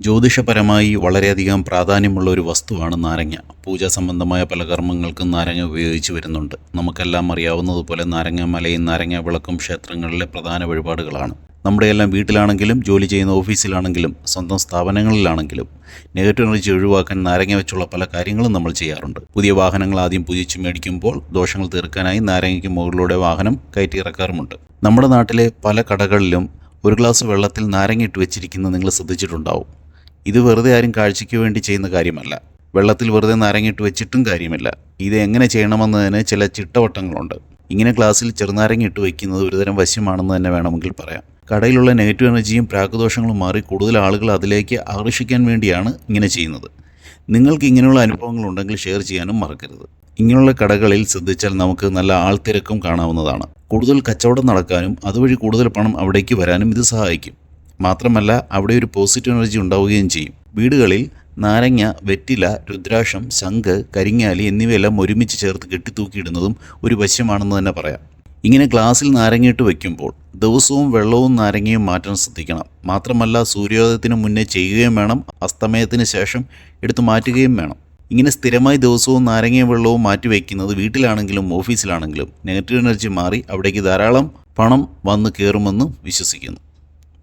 ജ്യോതിഷപരമായി വളരെയധികം പ്രാധാന്യമുള്ള ഒരു വസ്തുവാണ് നാരങ്ങ. പൂജാ സംബന്ധമായ പല കർമ്മങ്ങൾക്കും നാരങ്ങ ഉപയോഗിച്ച് വരുന്നുണ്ട്. നമുക്കെല്ലാം അറിയാവുന്നതുപോലെ നാരങ്ങ മലയും നാരങ്ങ വിളക്കും ക്ഷേത്രങ്ങളിലെ പ്രധാന വഴിപാടുകളാണ്. നമ്മുടെ എല്ലാം വീട്ടിലാണെങ്കിലും ജോലി ചെയ്യുന്ന ഓഫീസിലാണെങ്കിലും സ്വന്തം സ്ഥാപനങ്ങളിലാണെങ്കിലും നെഗറ്റീവ് എനർജി ഒഴിവാക്കാൻ നാരങ്ങ വെച്ചുള്ള പല കാര്യങ്ങളും നമ്മൾ ചെയ്യാറുണ്ട്. പുതിയ വാഹനങ്ങൾ ആദ്യം പൂജിച്ച് മേടിക്കുമ്പോൾ ദോഷങ്ങൾ തീർക്കാനായി നാരങ്ങയ്ക്ക് മുകളിലൂടെ വാഹനം കയറ്റിയിറക്കാറുമുണ്ട് നമ്മുടെ നാട്ടിലെ പല കടകളിലും ഒരു ഗ്ലാസ് വെള്ളത്തിൽ നാരങ്ങ ഇട്ട് വെച്ചിരിക്കുന്നത് നിങ്ങൾ ശ്രദ്ധിച്ചിട്ടുണ്ടാവും. ഇത് വെറുതെ ആരും കാഴ്ചയ്ക്ക് വേണ്ടി ചെയ്യുന്ന കാര്യമല്ല. വെള്ളത്തിൽ വെറുതെ നാരങ്ങയിട്ട് വെച്ചിട്ടും കാര്യമില്ല. ഇത് എങ്ങനെ ചെയ്യണമെന്നതിന് ചില ചിട്ടവട്ടങ്ങളുണ്ട്. ഇങ്ങനെ ഗ്ലാസ്സിൽ ചെറുനാരങ്ങയിട്ട് വയ്ക്കുന്നത് ഒരുതരം വശ്യമാണെന്ന് തന്നെ വേണമെങ്കിൽ പറയാം. കടയിലുള്ള നെഗറ്റീവ് എനർജിയും പ്രാകദോഷങ്ങളും മാറി കൂടുതൽ ആളുകൾ അതിലേക്ക് ആകർഷിക്കാൻ വേണ്ടിയാണ് ഇങ്ങനെ ചെയ്യുന്നത്. നിങ്ങൾക്ക് ഇങ്ങനെയുള്ള അനുഭവങ്ങൾ ഉണ്ടെങ്കിൽ ഷെയർ ചെയ്യാനും മറക്കരുത്. ഇങ്ങനെയുള്ള കടകളിൽ ശ്രദ്ധിച്ചാൽ നമുക്ക് നല്ല ആൾത്തിരക്കും കാണാവുന്നതാണ്. കൂടുതൽ കച്ചവടം നടക്കാനും അതുവഴി കൂടുതൽ പണം അവിടേക്ക് വരാനും ഇത് സഹായിക്കും. മാത്രമല്ല അവിടെ ഒരു പോസിറ്റീവ് എനർജി ഉണ്ടാവുകയും ചെയ്യും. വീടുകളിൽ നാരങ്ങ വെറ്റില രുദ്രാക്ഷം ശംഖ് കരിങ്ങാലി എന്നിവയെല്ലാം ഒരുമിച്ച് ചേർത്ത് കെട്ടിത്തൂക്കിയിടുന്നതും ഒരു വശ്യമാണെന്ന് തന്നെ പറയാം. ഇങ്ങനെ ഗ്ലാസ്സിൽ നാരങ്ങയിട്ട് വയ്ക്കുമ്പോൾ ദിവസവും വെള്ളവും നാരങ്ങയും മാറ്റാൻ ശ്രദ്ധിക്കണം. മാത്രമല്ല സൂര്യോദയത്തിന് മുന്നേ ചെയ്യുകയും വേണം അസ്തമയത്തിന് ശേഷം എടുത്തു മാറ്റുകയും വേണം. ഇങ്ങനെ സ്ഥിരമായി ദിവസവും നാരങ്ങയും വെള്ളവും മാറ്റി വയ്ക്കുന്നത് വീട്ടിലാണെങ്കിലും ഓഫീസിലാണെങ്കിലും നെഗറ്റീവ് എനർജി മാറി അവിടേക്ക് ധാരാളം പണം വന്ന് കയറുമെന്ന് വിശ്വസിക്കുന്നു.